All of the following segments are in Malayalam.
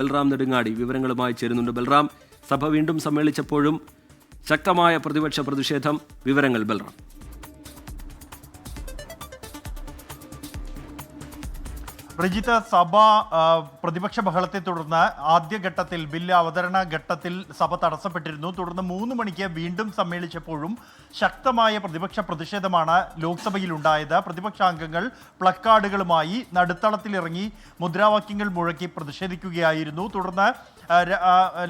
ബൽറാം നെടുങ്ങാടി വിവരങ്ങളുമായി ചേരുന്നുണ്ട്. ബൽറാം സഭ വീണ്ടും സമ്മേളിച്ചപ്പോഴും ശക്തമായ പ്രതിപക്ഷ പ്രതിഷേധം. വിവരങ്ങൾ ബൽറാം. പ്രജിത്ത് സഭ പ്രതിപക്ഷ ബഹളത്തെ തുടർന്ന് ആദ്യഘട്ടത്തിൽ ബില്ല് അവതരണ ഘട്ടത്തിൽ സഭ തടസ്സപ്പെട്ടിരുന്നു. തുടർന്ന് മൂന്ന് മണിക്ക് വീണ്ടും സമ്മേളിച്ചപ്പോഴും ശക്തമായ പ്രതിപക്ഷ പ്രതിഷേധമാണ് ലോക്സഭയിൽ ഉണ്ടായത് പ്രതിപക്ഷാംഗങ്ങൾ പ്ലക്കാർഡുകളുമായി നടുത്തളത്തിലിറങ്ങി മുദ്രാവാക്യങ്ങൾ മുഴക്കി പ്രതിഷേധിക്കുകയായിരുന്നു. തുടർന്ന്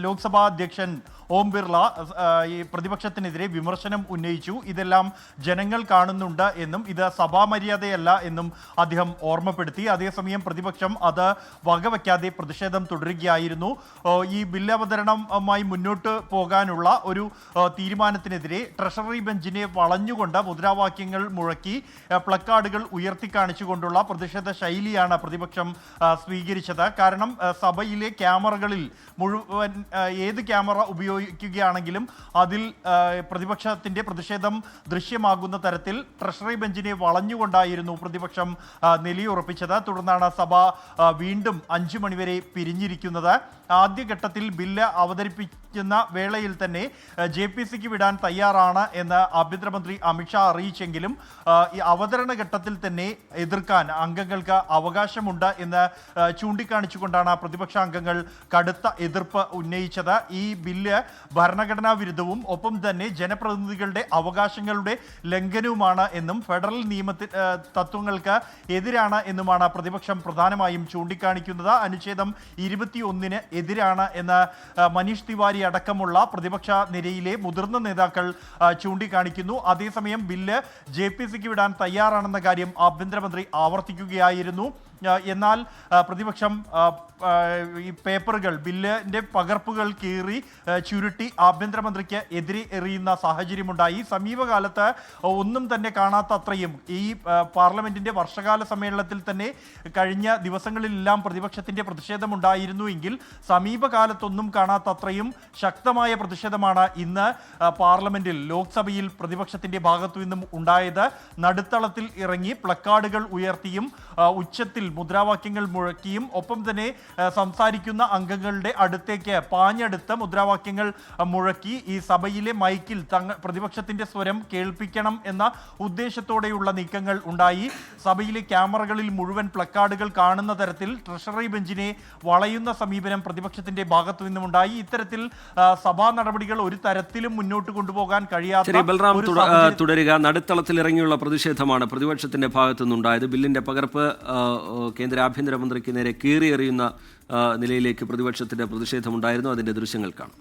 ലോക്സഭാ അധ്യക്ഷൻ ഓം ബിർള ഈ പ്രതിപക്ഷത്തിനെതിരെ വിമർശനം ഉന്നയിച്ചു. ഇതെല്ലാം ജനങ്ങൾ കാണുന്നുണ്ട് എന്നും ഇത് സഭാ മര്യാദയല്ല എന്നും അദ്ദേഹം ഓർമ്മപ്പെടുത്തി. അതേസമയം പ്രതിപക്ഷം അത് വകവയ്ക്കാതെ പ്രതിഷേധം തുടരുകയായിരുന്നു. ഈ ബില്ല് അവതരണമായി മുന്നോട്ട് പോകാനുള്ള ഒരു തീരുമാനത്തിനെതിരെ ട്രഷറി ബെഞ്ചിനെ വളഞ്ഞുകൊണ്ട് മുദ്രാവാക്യങ്ങൾ മുഴക്കി പ്ലക്കാർഡുകൾ ഉയർത്തി കാണിച്ചുകൊണ്ടുള്ള പ്രതിഷേധ ശൈലിയാണ് പ്രതിപക്ഷം സ്വീകരിച്ചത്. കാരണം സഭയിലെ ക്യാമറകളിൽ മുഴുവൻ ഏത് ക്യാമറ ഉപയോഗിക്കുകയാണെങ്കിലും അതിൽ പ്രതിപക്ഷത്തിന്റെ പ്രതിഷേധം ദൃശ്യമാകുന്ന തരത്തിൽ ട്രഷറി ബെഞ്ചിനെ വളഞ്ഞുകൊണ്ടായിരുന്നു പ്രതിപക്ഷം നിലയുറപ്പിച്ചത് തുടർന്നാണ് സഭ വീണ്ടും അഞ്ചു മണിവരെ പിരിഞ്ഞിരിക്കുന്നത്. ആദ്യഘട്ടത്തിൽ ബില്ല് അവതരിപ്പിക്കുന്ന വേളയിൽ തന്നെ ജെ പി സിക്ക് വിടാൻ തയ്യാറാണ് എന്ന് ആഭ്യന്തരമന്ത്രി അമിത്ഷാ അറിയിച്ചെങ്കിലും ഈ അവതരണ ഘട്ടത്തിൽ തന്നെ എതിർക്കാൻ അംഗങ്ങൾക്ക് അവകാശമുണ്ട് എന്ന് ചൂണ്ടിക്കാണിച്ചുകൊണ്ടാണ് പ്രതിപക്ഷ അംഗങ്ങൾ കടുത്ത എതിർപ്പ് ഉന്നയിച്ചത്. ഈ ബില്ല് ഭരണഘടനാ വിരുദ്ധവും ഒപ്പം തന്നെ ജനപ്രതിനിധികളുടെ അവകാശങ്ങളുടെ ലംഘനവുമാണ് എന്നും ഫെഡറൽ നിയമത്തി തത്വങ്ങൾക്ക് എതിരാണ് എന്നുമാണ് പ്രതിപക്ഷം പ്രധാനമായും ചൂണ്ടിക്കാണിക്കുന്നത് അനുച്ഛേദം ഇരുപത്തിയൊന്നിന് എതിരാണ് എന്ന് മനീഷ് തിവാരി അടക്കമുള്ള പ്രതിപക്ഷ നിരയിലെ മുതിർന്ന നേതാക്കൾ ചൂണ്ടിക്കാണിക്കുന്നു. അതേസമയം ബില്ല് ജെ പി സിക്ക് വിടാൻ തയ്യാറാണെന്ന കാര്യം ആഭ്യന്തരമന്ത്രി ആവർത്തിക്കുകയായിരുന്നു. എന്നാൽ പ്രതിപക്ഷം ഈ പേപ്പറുകൾ ബില്ലിന്റെ പകർപ്പുകൾ കീറി ചുരുട്ടി ആഭ്യന്തരമന്ത്രിക്ക് എതിരെ എറിയുന്ന സാഹചര്യമുണ്ടായി. സമീപകാലത്ത് ഒന്നും തന്നെ കാണാത്ത അത്രയും ഈ പാർലമെന്റിന്റെ വർഷകാല സമ്മേളനത്തിൽ തന്നെ കഴിഞ്ഞ ദിവസങ്ങളിലെല്ലാം പ്രതിപക്ഷത്തിന്റെ പ്രതിഷേധമുണ്ടായിരുന്നു എങ്കിൽ സമീപകാലത്തൊന്നും കാണാത്തത്രയും ശക്തമായ പ്രതിഷേധമാണ് ഇന്ന് പാർലമെന്റിൽ ലോക്സഭയിൽ പ്രതിപക്ഷത്തിന്റെ ഭാഗത്തു നിന്നും ഉണ്ടായത്. നടുത്തളത്തിൽ ഇറങ്ങി പ്ലക്കാർഡുകൾ ഉയർത്തിയും ഉച്ചത്തിൽ മുദ്രാവാക്യങ്ങൾ മുഴക്കിയും ഒപ്പം തന്നെ സംസാരിക്കുന്ന അംഗങ്ങളുടെ അടുത്തേക്ക് പാഞ്ഞെടുത്ത് മുദ്രാവാക്യങ്ങൾ മുഴക്കി ഈ സഭയിലെ മൈക്കിൽ തങ്ങ പ്രതിപക്ഷത്തിന്റെ സ്വരം കേൾപ്പിക്കണം എന്ന ഉദ്ദേശത്തോടെയുള്ള നീക്കങ്ങൾ ഉണ്ടായി. സഭയിലെ ക്യാമറകളിൽ മുഴുവൻ പ്ലക്കാർഡുകൾ കാണുന്ന തരത്തിൽ ട്രഷറി ബെഞ്ചിനെ വളയുന്ന സമീപനം പ്രതിപക്ഷത്തിന്റെ ഭാഗത്തു നിന്നുമുണ്ടായി ഇത്തരത്തിൽ സഭാ നടപടികൾ ഒരു തരത്തിലും മുന്നോട്ട് കൊണ്ടുപോകാൻ കഴിയാത്ത ബൽറാം തുടരുക. നടുത്തളത്തിൽ ഇറങ്ങിയുള്ള പ്രതിഷേധമാണ് പ്രതിപക്ഷത്തിന്റെ ഭാഗത്തു നിന്നുണ്ടായത് ബില്ലിന്റെ പകർപ്പ് കേന്ദ്ര ആഭ്യന്തരമന്ത്രിക്ക് നേരെ കീറിയെറിയുന്ന നിലയിലേക്ക് പ്രതിപക്ഷത്തിന്റെ പ്രതിഷേധമുണ്ടായിരുന്നു. അതിന്റെ ദൃശ്യങ്ങൾ കാണാം.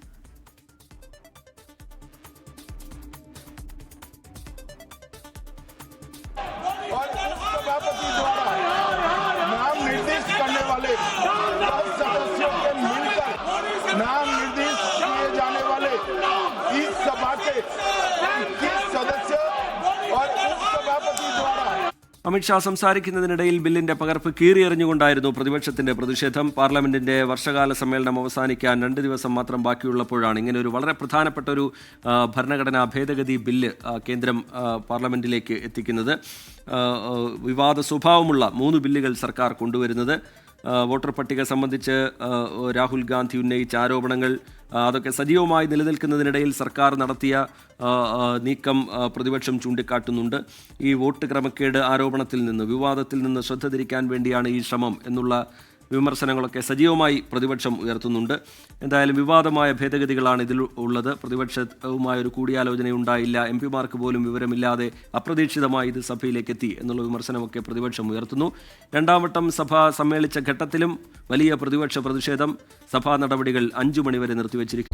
അമിത്ഷാ സംസാരിക്കുന്നതിനിടയിൽ ബില്ലിന്റെ പകർപ്പ് കീറിയെറിഞ്ഞുകൊണ്ടായിരുന്നു പ്രതിപക്ഷത്തിന്റെ പ്രതിഷേധം. പാർലമെന്റിന്റെ വർഷകാല സമ്മേളനം അവസാനിക്കാൻ രണ്ട് ദിവസം മാത്രം ബാക്കിയുള്ളപ്പോഴാണ് ഇങ്ങനെ ഒരു വളരെ പ്രധാനപ്പെട്ട ഒരു ഭരണഘടനാ ഭേദഗതി ബില്ല് കേന്ദ്രം പാർലമെന്റിലേക്ക് എത്തിക്കുന്നത്. വിവാദ സ്വഭാവമുള്ള മൂന്ന് ബില്ലുകൾ സർക്കാർ കൊണ്ടുവരുന്നത്. വോട്ടർ പട്ടിക സംബന്ധിച്ച് രാഹുൽ ഗാന്ധി ഉന്നയിച്ച ആരോപണങ്ങൾ അതൊക്കെ സജീവമായി നിലനിൽക്കുന്നതിനിടയിൽ സർക്കാർ നടത്തിയ നീക്കം പ്രതിപക്ഷം ചൂണ്ടിക്കാട്ടുന്നുണ്ട്. ഈ വോട്ട് ക്രമക്കേട് ആരോപണത്തിൽ നിന്ന് വിവാദത്തിൽ നിന്ന് ശ്രദ്ധ തിരിക്കാൻ വേണ്ടിയാണ് ഈ ശ്രമം എന്നുള്ള വിമർശനങ്ങളൊക്കെ സജീവമായി പ്രതിപക്ഷം ഉയർത്തുന്നുണ്ട്. എന്തായാലും വിവാദമായ ഭേദഗതികളാണ് ഇതിൽ ഉള്ളത്. പ്രതിപക്ഷവുമായ ഒരു കൂടിയാലോചന ഉണ്ടായില്ല. എം പിമാർക്ക് പോലും വിവരമില്ലാതെ അപ്രതീക്ഷിതമായി ഇത് സഭയിലേക്ക് എത്തി എന്നുള്ള വിമർശനമൊക്കെ പ്രതിപക്ഷം ഉയർത്തുന്നു. രണ്ടാം വട്ടം സഭ സമ്മേളിച്ച ഘട്ടത്തിലും വലിയ പ്രതിപക്ഷ പ്രതിഷേധം സഭാ നടപടികൾ അഞ്ചു മണിവരെ നിർത്തിവച്ചിരിക്കുന്നു.